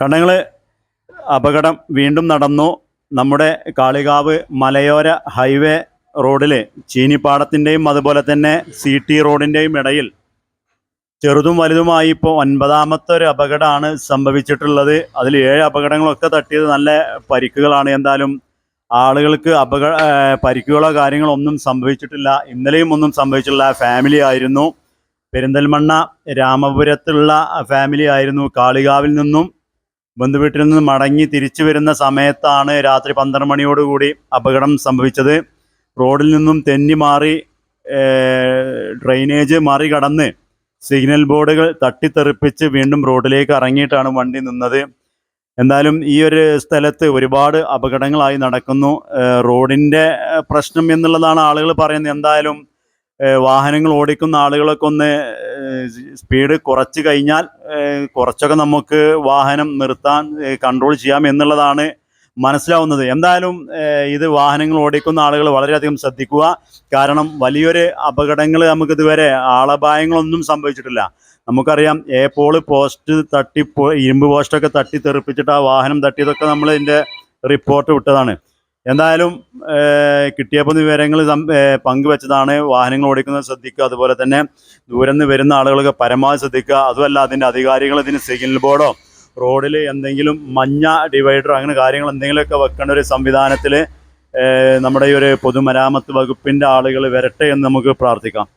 കണ്ണങ്ങൾ അപകടം വീണ്ടും നടന്നു. നമ്മുടെ കാളികാവ് മലയോര ഹൈവേ റോഡിൽ ചീനിപ്പാടത്തിന്റെയും അതുപോലെ തന്നെ സി ടി റോഡിന്റെയും ഇടയിൽ ചെറുതും വലുതുമായി ഇപ്പോൾ ഒൻപതാമത്തെ ഒരു അപകടമാണ് സംഭവിച്ചിട്ടുള്ളത്. അതിൽ ഏഴ് അപകടങ്ങളൊക്കെ തട്ടിയത് നല്ല പരിക്കുകളാണ്. എന്തായാലും ആളുകൾക്ക് അപകട പരിക്കുകളോ കാര്യങ്ങളോ ഒന്നും സംഭവിച്ചിട്ടില്ല. ഇന്നലെയും ഒന്നും സംഭവിച്ചിട്ടില്ല. ഫാമിലി ആയിരുന്നു. പെരിന്തൽമണ്ണ രാമപുരത്തുള്ള ഫാമിലി ആയിരുന്നു. കാളികാവിൽ നിന്നും ബന്ധുവീട്ടിൽ നിന്ന് മടങ്ങി തിരിച്ചു വരുന്ന സമയത്താണ് രാത്രി പന്ത്രണ്ട് മണിയോടുകൂടി അപകടം സംഭവിച്ചത്. റോഡിൽ നിന്നും തെന്നി മാറി ഡ്രെയിനേജ് മറികടന്ന് സിഗ്നൽ ബോർഡുകൾ തട്ടിത്തെറിപ്പിച്ച് വീണ്ടും റോഡിലേക്ക് ഇറങ്ങിയിട്ടാണ് വണ്ടി നിന്നത്. എന്തായാലും ഈ ഒരു സ്ഥലത്ത് ഒരുപാട് അപകടങ്ങളായി നടക്കുന്നു. റോഡിന്റെ പ്രശ്നം എന്നുള്ളതാണ് ആളുകൾ പറയുന്നത്. എന്തായാലും വാഹനങ്ങൾ ഓടിക്കുന്ന ആളുകളൊക്കെ ഒന്ന് സ്പീഡ് കുറച്ച് കഴിഞ്ഞാൽ കുറച്ചൊക്കെ നമുക്ക് വാഹനം നിർത്താൻ കൺട്രോൾ ചെയ്യാം എന്നുള്ളതാണ് മനസ്സിലാവുന്നത്. എന്തായാലും ഇത് വാഹനങ്ങൾ ഓടിക്കുന്ന ആളുകൾ വളരെയധികം ശ്രദ്ധിക്കുക. കാരണം വലിയൊരു അപകടങ്ങൾ നമുക്ക് ഇതുവരെ ആളപായങ്ങളൊന്നും സംഭവിച്ചിട്ടില്ല. നമുക്കറിയാം എ പോൾ പോസ്റ്റ് തട്ടി ഇരുമ്പ് പോസ്റ്റൊക്കെ തട്ടി തെറിപ്പിച്ചിട്ട് ആ വാഹനം തട്ടിയതൊക്കെ നമ്മൾ ഇതിന്റെ റിപ്പോർട്ട് വിട്ടതാണ്. എന്തായാലും കിട്ടിയപ്പോൾ വിവരങ്ങൾ പങ്കുവെച്ചതാണ്. വാഹനങ്ങൾ ഓടിക്കുന്നത് ശ്രദ്ധിക്കുക. അതുപോലെ തന്നെ ദൂരം നിന്ന് വരുന്ന ആളുകളൊക്കെ പരമാവധി ശ്രദ്ധിക്കുക. അതുമല്ല അതിന്റെ അധികാരികൾ ഇതിന് സിഗ്നൽ ബോർഡോ റോഡിൽ എന്തെങ്കിലും മഞ്ഞ ഡിവൈഡറോ അങ്ങനെ കാര്യങ്ങൾ എന്തെങ്കിലുമൊക്കെ വെക്കേണ്ട ഒരു സംവിധാനത്തിൽ നമ്മുടെ ഈ ഒരു പൊതുമരാമത്ത് വകുപ്പിന്റെ ആളുകൾ വരട്ടെ എന്ന് നമുക്ക് പ്രാർത്ഥിക്കാം.